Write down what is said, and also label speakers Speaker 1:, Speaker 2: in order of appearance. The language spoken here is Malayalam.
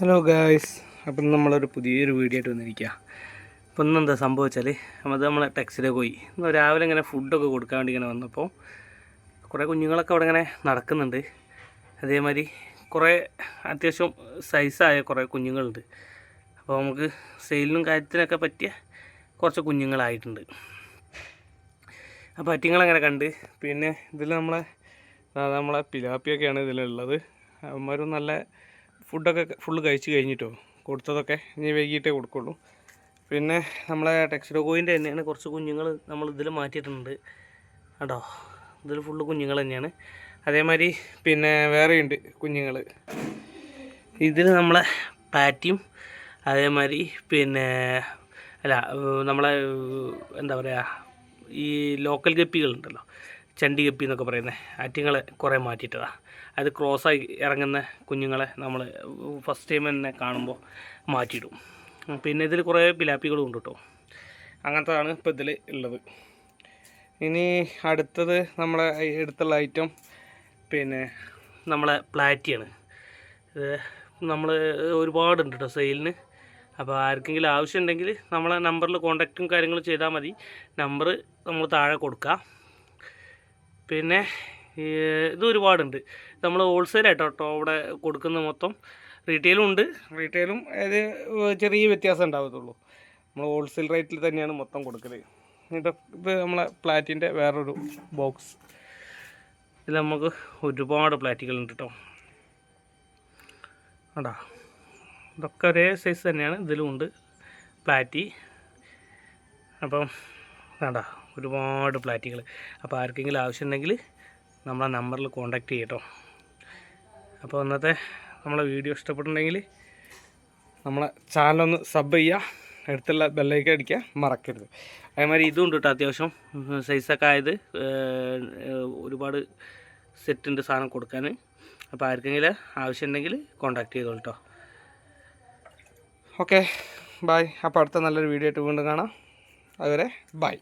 Speaker 1: ഹലോ ഗായ്സ് അപ്പം നമ്മളൊരു പുതിയൊരു വീഡിയോ ആയിട്ട് വന്നിരിക്കുക അപ്പം ഇന്ന് എന്താ സംഭവിച്ചാൽ അത് നമ്മളെ ടെക്സിലേക്ക് പോയി. ഇന്ന് രാവിലെ ഇങ്ങനെ ഫുഡൊക്കെ കൊടുക്കാൻ വേണ്ടി ഇങ്ങനെ വന്നപ്പോൾ കുറേ കുഞ്ഞുങ്ങളൊക്കെ അവിടെ ഇങ്ങനെ നടക്കുന്നുണ്ട്. അതേമാതിരി കുറേ അത്യാവശ്യം സൈസായ കുറേ കുഞ്ഞുങ്ങളുണ്ട്. അപ്പോൾ നമുക്ക് സെയിലിനും കാര്യത്തിനൊക്കെ പറ്റിയ കുറച്ച് കുഞ്ഞുങ്ങളായിട്ടുണ്ട്. അപ്പോൾ അറ്റിങ്ങളങ്ങനെ കണ്ട് പിന്നെ ഇതിൽ നമ്മളെ നമ്മളെ പിലാപ്പിയൊക്കെയാണ് ഇതിലുള്ളത്. അവന്മാരും നല്ല ഫുഡൊക്കെ ഫുള്ള് കഴിച്ച് കഴിഞ്ഞിട്ടോ? കൊടുത്തതൊക്കെ ഇനി വൈകിട്ടേ കൊടുക്കുള്ളൂ. പിന്നെ നമ്മളെ ടെക്സ്റ്റോ കോയിന്റെ തന്നെയാണ് കുറച്ച് കുഞ്ഞുങ്ങൾ നമ്മൾ ഇതിൽ മാറ്റിയിട്ടുണ്ട്. കേട്ടോ ഇതിൽ ഫുള്ള് കുഞ്ഞുങ്ങൾ തന്നെയാണ്. അതേമാതിരി പിന്നെ വേറെയുണ്ട് കുഞ്ഞുങ്ങൾ. ഇതിൽ നമ്മളെ പാറ്റിയും അതേമാതിരി പിന്നെ അല്ല നമ്മളെ എന്താ പറയുക ഈ ലോക്കൽ ഗപ്പികളുണ്ടല്ലോ ചണ്ടി കപ്പി എന്നൊക്കെ പറയുന്നത് ആറ്റിങ്ങളെ കുറേ മാറ്റിയിട്ടതാണ് അത് ക്രോസായി ഇറങ്ങുന്ന കുഞ്ഞുങ്ങളെ നമ്മൾ ഫസ്റ്റ് ടൈം തന്നെ കാണുമ്പോൾ മാറ്റിയിടും. പിന്നെ ഇതിൽ കുറേ പിലാപ്പികളും ഉണ്ട് കേട്ടോ അങ്ങനത്തതാണ് ഇപ്പോൾ ഇതിൽ ഉള്ളത് ഇനി അടുത്തത് നമ്മളെ അടുത്തുള്ള ഐറ്റം പിന്നെ നമ്മളെ പ്ലാറ്റിയാണ്. ഇത് നമ്മൾ ഒരുപാടുണ്ട് കേട്ടോ സെയിലിന് അപ്പോൾ ആർക്കെങ്കിലും ആവശ്യമുണ്ടെങ്കിൽ നമ്മളെ നമ്പറിൽ കോൺടാക്റ്റും കാര്യങ്ങളും ചെയ്താൽ മതി. നമ്പർ നമ്മൾ താഴെ കൊടുക്കുക പിന്നെ ഇത് ഒരുപാടുണ്ട്. നമ്മൾ ഹോൾസെയിലായിട്ടോ കേട്ടോ അവിടെ കൊടുക്കുന്ന മൊത്തം റീറ്റെയിലും ഉണ്ട്. റീറ്റെയിലും അത് ചെറിയ വ്യത്യാസം ഉണ്ടാകത്തുള്ളൂ നമ്മൾ ഹോൾസെയിൽ റേറ്റിൽ തന്നെയാണ് മൊത്തം കൊടുക്കൽ ഇതൊക്കെ ഇത് നമ്മളെ പ്ലാറ്റിന്റെ വേറൊരു ബോക്സ് ഇതിൽ നമുക്ക് ഒരുപാട് പ്ലാറ്റുകളുണ്ട് കേട്ടോ അടാ ഇതൊക്കെ ഒരേ സൈസ് തന്നെയാണ്. ഇതിലും ഉണ്ട് പ്ലാറ്റി അപ്പം വേണ്ട ഒരുപാട് ഫ്ലാറ്റുകൾ അപ്പോൾ ആർക്കെങ്കിലും ആവശ്യമുണ്ടെങ്കിൽ നമ്മളെ നമ്പറിൽ കോൺടാക്റ്റ് ചെയ്യട്ടോ അപ്പോൾ ഇന്നത്തെ നമ്മളെ വീഡിയോ ഇഷ്ടപ്പെട്ടിട്ടുണ്ടെങ്കിൽ നമ്മളെ ചാനലൊന്ന് സബ് ചെയ്യുക അടുത്തുള്ള ബെല്ലേക്ക് അടിക്കുക മറക്കരുത്. അതേമാതിരി ഇതും ഉണ്ട് കേട്ടോ അത്യാവശ്യം. സൈസൊക്കെ ആയത് ഒരുപാട് സെറ്റിന്റെ സാധനം കൊടുക്കാൻ അപ്പോൾ ആർക്കെങ്കിലും ആവശ്യമുണ്ടെങ്കിൽ കോൺടാക്ട് ചെയ്തോളൂ കേട്ടോ ഓക്കെ. ബായ് അപ്പോൾ അടുത്ത നല്ലൊരു വീഡിയോ ആയിട്ട് വീണ്ടും കാണാം. അതുവരെ ബായ്